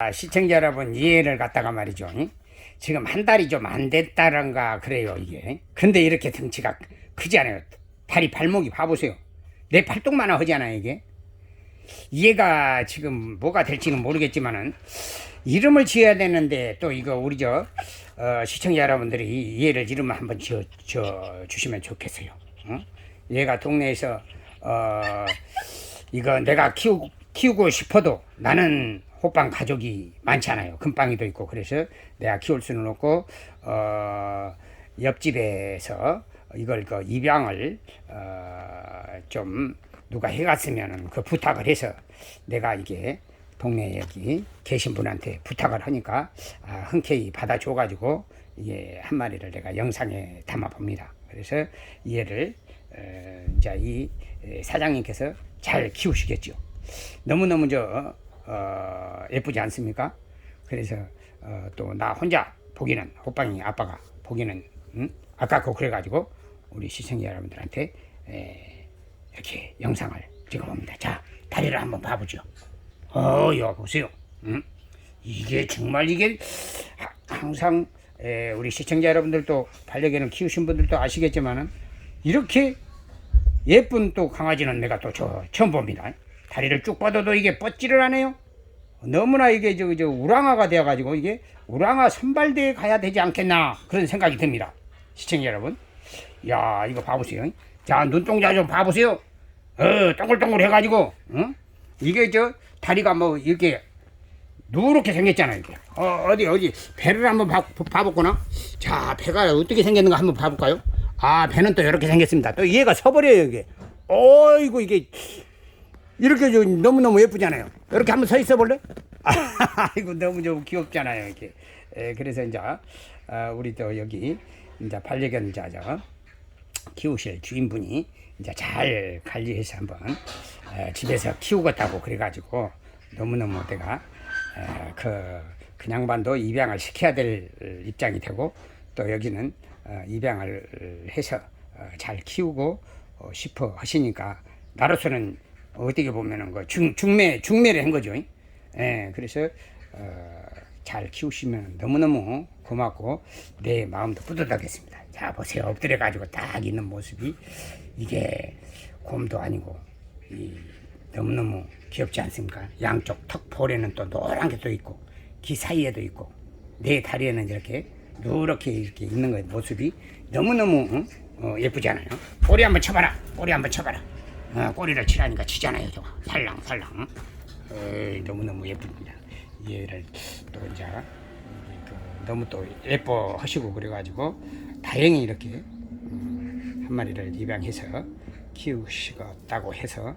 아, 시청자 여러분 이해를 갖다가 말이죠. 응? 지금 한 달이 좀 안 됐다란가 그래요 이게. 근데 이렇게 덩치가 크지 않아요. 다리 발목이 봐보세요. 내 팔뚝만 하잖아요 이게. 얘가 지금 뭐가 될지는 모르겠지만은 이름을 지어야 되는데 또 이거 우리 저 어, 시청자 여러분들이 이해를 이름을 한번 지어, 지어 주시면 좋겠어요. 응? 얘가 동네에서 어, 이거 내가 키우, 키우고 싶어도 나는 호빵 가족이 많잖아요. 금빵이도 있고 그래서 내가 키울 수는 없고 어, 옆집에서 이걸 그 입양을 어, 좀 누가 해갔으면 그 부탁을 해서 내가 이게 동네 여기 계신 분한테 부탁을 하니까 아, 흔쾌히 받아줘가지고 이게 한 마리를 내가 영상에 담아 봅니다. 그래서 얘를 어, 이제 이 에, 사장님께서 잘 키우시겠죠. 너무너무 저 어, 예쁘지 않습니까? 그래서 어, 또 나 혼자 보기는 호빵이 아빠가 보기는 음? 아깝고 그래가지고 우리 시청자 여러분들한테 에, 이렇게 영상을 찍어봅니다. 자 다리를 한번 봐보죠. 어, 여 보세요. 음? 이게 정말 이게 하- 항상 에, 우리 시청자 여러분들도 반려견을 키우신 분들도 아시겠지만은 이렇게 예쁜 또 강아지는 내가 또 저 처음 봅니다. 다리를 쭉 뻗어도 이게 뻗지를 않아요. 너무나 이게 저, 저 우랑화가 되어가지고 이게 우랑화 선발대에 가야 되지 않겠나 그런 생각이 듭니다. 시청자 여러분. 야 이거 봐보세요. 자 눈동자 좀 봐보세요. 어 동글동글 해가지고 응? 이게 저 다리가 뭐 이렇게 누렇게 생겼잖아요. 어, 어디 어디 배를 한번 봐, 봐볼거나. 자 배가 어떻게 생겼는가 한번 봐볼까요? 아 배는 또 이렇게 생겼습니다. 또 얘가 서버려요 이게. 어이구 이게 이렇게 저 너무너무 예쁘잖아요. 이렇게 한번 서 있어 볼래? 아이고 너무 좀 귀엽잖아요 이렇게. 에, 그래서 이제 아, 우리 또 여기 이제 반려견 이제 저 키우실 주인분이 이제 잘 관리해서 한번 에, 집에서 키우겠다고 그래가지고 너무너무 내가 에, 그 그냥 반도 입양을 시켜야 될 입장이 되고 또 여기는 어, 입양을 해서 어, 잘 키우고 어, 싶어 하시니까 나로서는 어떻게 보면은 그 중, 중매 중매를 한 거죠. 예, 그래서 어, 잘 키우시면 너무너무 고맙고 내 마음도 뿌듯하겠습니다. 자 보세요 엎드려 가지고 딱 있는 모습이 이게 곰도 아니고 이 너무너무 귀엽지 않습니까? 양쪽 턱 볼에는 또 노란 게 또 있고 귀 사이에도 있고 내 다리에는 이렇게 누렇게 이렇게 있는 거 모습이 너무너무 응? 어, 예쁘지 않아요? 꼬리 한번 쳐봐라 꼬리 한번 쳐봐라 어, 꼬리를 치라니까 치잖아요 저거 살랑살랑. 에이, 너무너무 예쁩니다. 얘를 또 이제 그 너무 또 예뻐하시고 그래가지고 다행히 이렇게 음, 한 마리를 입양해서 키우시겠다고 해서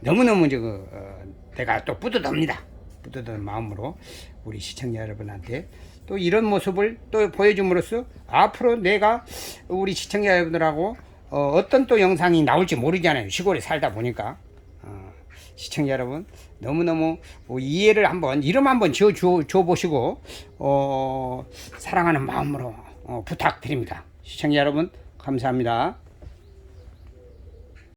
너무너무 저거 어, 내가 또 뿌듯합니다. 뿌듯한 마음으로 우리 시청자 여러분한테 또 이런 모습을 또 보여줌으로써 앞으로 내가 우리 시청자 여러분들하고 어, 떤또 영상이 나올지 모르잖아요. 시골에 살다 보니까 어, 시청자 여러분 너무너무 뭐 이해를 한번 이름 한번 지어 줘, 줘 보시고 어, 사랑하는 마음으로 어, 부탁드립니다. 시청자 여러분 감사합니다.